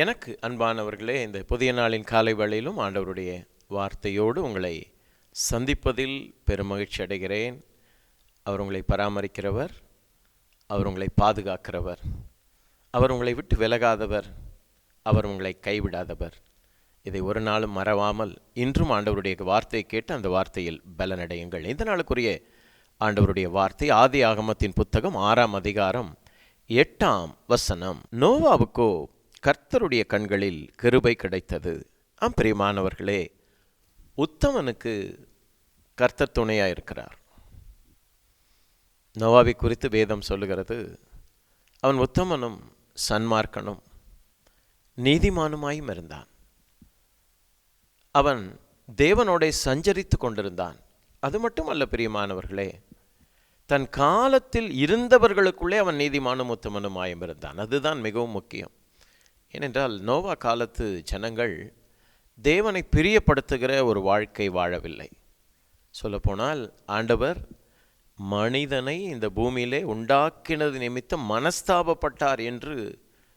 எனக்கு அன்பானவர்களே இந்த புதிய நாளின் காலை வேளையிலும் ஆண்டவருடைய வார்த்தையோடு உங்களை சந்திப்பதில் பெருமகிழ்ச்சி அடைகிறேன். அவர் உங்களை பராமரிக்கிறவர் அவர் உங்களை பாதுகாக்கிறவர் அவர் உங்களை விட்டு விலகாதவர் அவர் உங்களை கைவிடாதவர். இதை ஒரு நாளும் மறவாமல் இன்றும் ஆண்டவருடைய வார்த்தையை கேட்டு அந்த வார்த்தையில் பலனடையுங்கள். இந்த நாளுக்குரிய ஆண்டவருடைய வார்த்தை ஆதி ஆகமத்தின் புத்தகம் ஆறாம் அதிகாரம் எட்டாம் வசனம். நோவாவுக்கோ கர்த்தருடைய கண்களில் கிருபை கிடைத்தது. ஆம் பிரியமானவர்களே உத்தமனுக்கு கர்த்தர் துணையாக இருக்கிறார் நோவாவை குறித்து வேதம் சொல்லுகிறது அவன் உத்தமனும் சன்மார்க்கனும் நீதிமானுமாயும் இருந்தான். அவன் தேவனோட சஞ்சரித்து கொண்டிருந்தான். அது மட்டுமல்ல பிரியமானவர்களே தன் காலத்தில் இருந்தவர்களுக்குள்ளே அவன் நீதிமானும் உத்தமனுமாயும் இருந்தான். அதுதான் மிகவும் முக்கியம். ஏனென்றால் நோவா காலத்து ஜனங்கள் தேவனை பிரியப்படுத்துகிற ஒரு வாழ்க்கை வாழவில்லை. சொல்லப்போனால் ஆண்டவர் மனிதனை இந்த பூமியிலே உண்டாக்கினது நிமித்தம் மனஸ்தாபப்பட்டார் என்று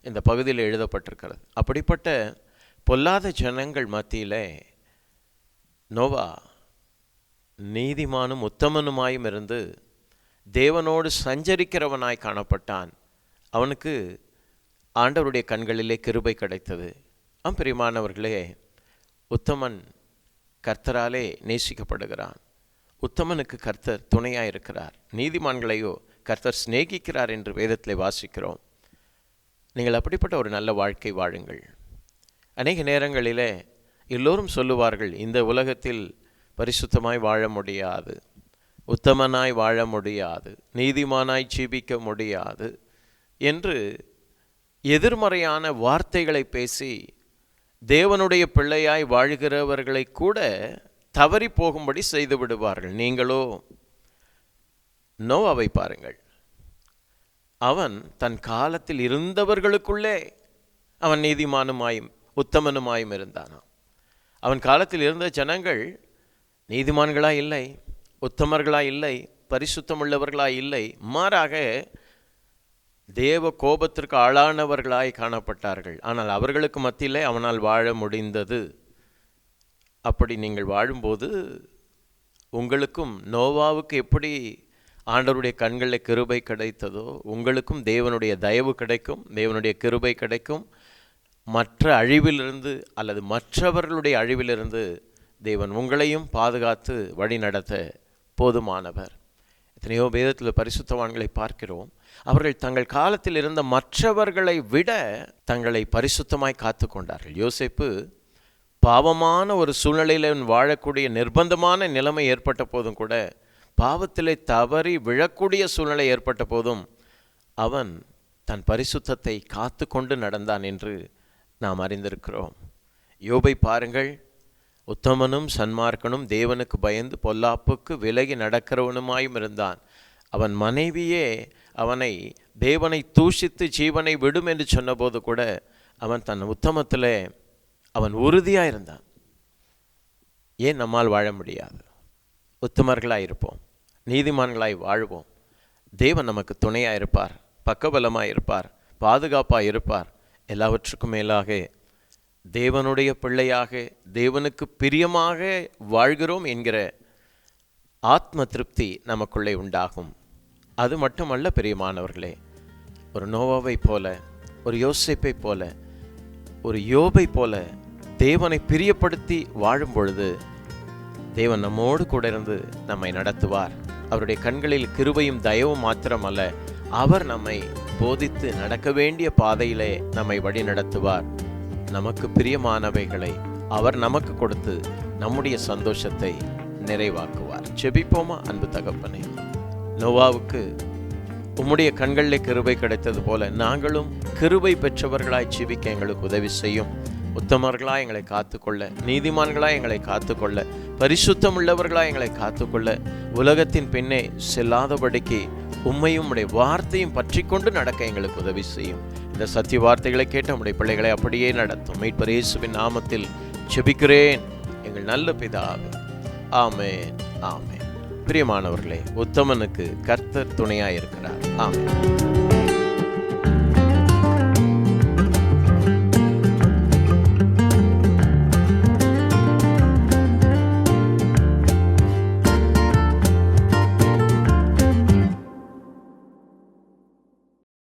இந்த பகுதியில் எழுதப்பட்டிருக்கிறது. அப்படிப்பட்ட பொல்லாத ஜனங்கள் மத்தியிலே நோவா நீதிமானும் உத்தமனுமாயும் இருந்து தேவனோடு சஞ்சரிக்கிறவனாய் காணப்பட்டான். அவனுக்கு ஆண்டவருடைய கண்களிலே கிருபை கிடைத்தது. ஆம் பிரியமானவர்களே உத்தமன் கர்த்தராலே நேசிக்கப்படுகிறான். உத்தமனுக்கு கர்த்தர் துணையாக இருக்கிறார் நீதிமான்களையோ கர்த்தர் சிநேகிக்கிறார் என்று வேதத்தில் வாசிக்கிறோம். நீங்கள் அப்படிப்பட்ட ஒரு நல்ல வாழ்க்கை வாழுங்கள். அநேக நேரங்களிலே எல்லோரும் சொல்லுவார்கள் இந்த உலகத்தில் பரிசுத்தமாய் வாழ முடியாது. உத்தமனாய் வாழ முடியாது. நீதிமானாய் ஜீபிக்க முடியாது. என்று எதிர்மறையான வார்த்தைகளை பேசி தேவனுடைய பிள்ளையாய் வாழ்கிறவர்களை கூட தவறி போகும்படி செய்து விடுவார்கள். நீங்களோ நோவாவை பாருங்கள். அவன் தன் காலத்தில் இருந்தவர்களுக்குள்ளே அவன் நீதிமானுமாயும் உத்தமனுமாயும் இருந்தானாம். அவன் காலத்தில் இருந்த ஜனங்கள் நீதிமான்களா இல்லை உத்தமர்களா இல்லை பரிசுத்தமுள்ளவர்களா இல்லை மாறாக தேவ கோபத்திற்கு ஆளானவர்களாய் காணப்பட்டார்கள். ஆனால் அவர்களுக்கு மத்தியிலே அவனால் வாழ முடிந்தது. அப்படி நீங்கள் வாழும்போது உங்களுக்கும் நோவாவுக்கு எப்படி ஆண்டவருடைய கண்களில் கிருபை கிடைத்ததோ உங்களுக்கும் தேவனுடைய தயவு கிடைக்கும் தேவனுடைய கிருபை கிடைக்கும். மற்ற அழிவிலிருந்து அல்லது மற்றவர்களுடைய அழிவிலிருந்து தேவன் உங்களையும் பாதுகாத்து வழி நடத்த போதுமானவர். எத்தனையோ வேதத்தில் பரிசுத்தவான்களை பார்க்கிறோம். அவர்கள் தங்கள் காலத்தில் இருந்த மற்றவர்களை விட தங்களை பரிசுத்தமாய் காத்து கொண்டார்கள் யோசிப்பு பாவமான ஒரு சூழ்நிலையில் வாழக்கூடிய நிர்பந்தமான நிலைமை ஏற்பட்ட போதும் கூட பாவத்திலே தவறி விழக்கூடிய சூழ்நிலை ஏற்பட்ட போதும் அவன் தன் பரிசுத்தத்தை காத்து கொண்டு நடந்தான் என்று நாம் அறிந்திருக்கிறோம். யோபை பாருங்கள். உத்தமனும் சன்மார்க்கனும் தேவனுக்கு பயந்து பொல்லாப்புக்கு விலகி நடக்கிறவனுமாயும் இருந்தான். அவன் மனைவியே அவனை தேவனை தூஷித்து ஜீவனை விடும் என்று சொன்னபோது கூட அவன் தன் உத்தமத்தில் அவன் உறுதியாக இருந்தான் ஏன் நம்மால் வாழ முடியாது? உத்தமர்களாக இருப்போம் நீதிமான்களாய் வாழ்வோம். தேவன் நமக்கு துணையாக இருப்பார் பக்கபலமாக இருப்பார் பாதுகாப்பாக இருப்பார். எல்லாவற்றுக்கும் மேலாக தேவனுடைய பிள்ளையாக தேவனுக்கு பிரியமாக வாழ்கிறோம் என்கிற ஆத்ம திருப்தி நமக்குள்ளே உண்டாகும். அது மட்டுமல்ல பிரியமானவர்களே ஒரு நோவாவை போல ஒரு யோசிப்பை போல ஒரு யோபை போல தேவனை பிரியப்படுத்தி வாழும் பொழுது தேவன் நம்மோடு கூட இருந்து நம்மை நடத்துவார். அவருடைய கண்களில் கிருபையும் தயவும் மாத்திரமல்ல அவர் நம்மை போதித்து நடக்க வேண்டிய பாதையிலே நம்மை வழி நடத்துவார் நமக்கு பிரியமானவைகளை அவர் நமக்கு கொடுத்து நம்முடைய சந்தோஷத்தை நிறைவாக்குவார். செபிப்போமா அன்பு தகப்பனே? நோவாவுக்கு உம்முடைய கண்களில் கிருபை கிடைத்தது போல நாங்களும் கிருபை பெற்றவர்களாய் ஜீவிக்க எங்களுக்கு உதவி செய்யும். உத்தமர்களாக எங்களை காத்துக்கொள்ள நீதிமான்களாய் எங்களை காத்துக்கொள்ள பரிசுத்தம் உள்ளவர்களாக எங்களை காத்துக்கொள்ள உலகத்தின் பின்னே செல்லாதபடிக்கு உம்மையும் உடைய வார்த்தையும் பற்றி கொண்டு நடக்க எங்களுக்கு உதவி செய்யும். இந்த சத்திய வார்த்தைகளை கேட்டு உடைய பிள்ளைகளை அப்படியே நடத்தும். மீட்பர் இயேசுவின் நாமத்தில் செபிக்கிறேன் எங்கள் நல்ல பிதாவே. ஆமேன். ஆமென். பிரியமானவர்களே உத்தமனுக்கு கர்த்தர் துணையாயிருக்கிறார். ஆமாம்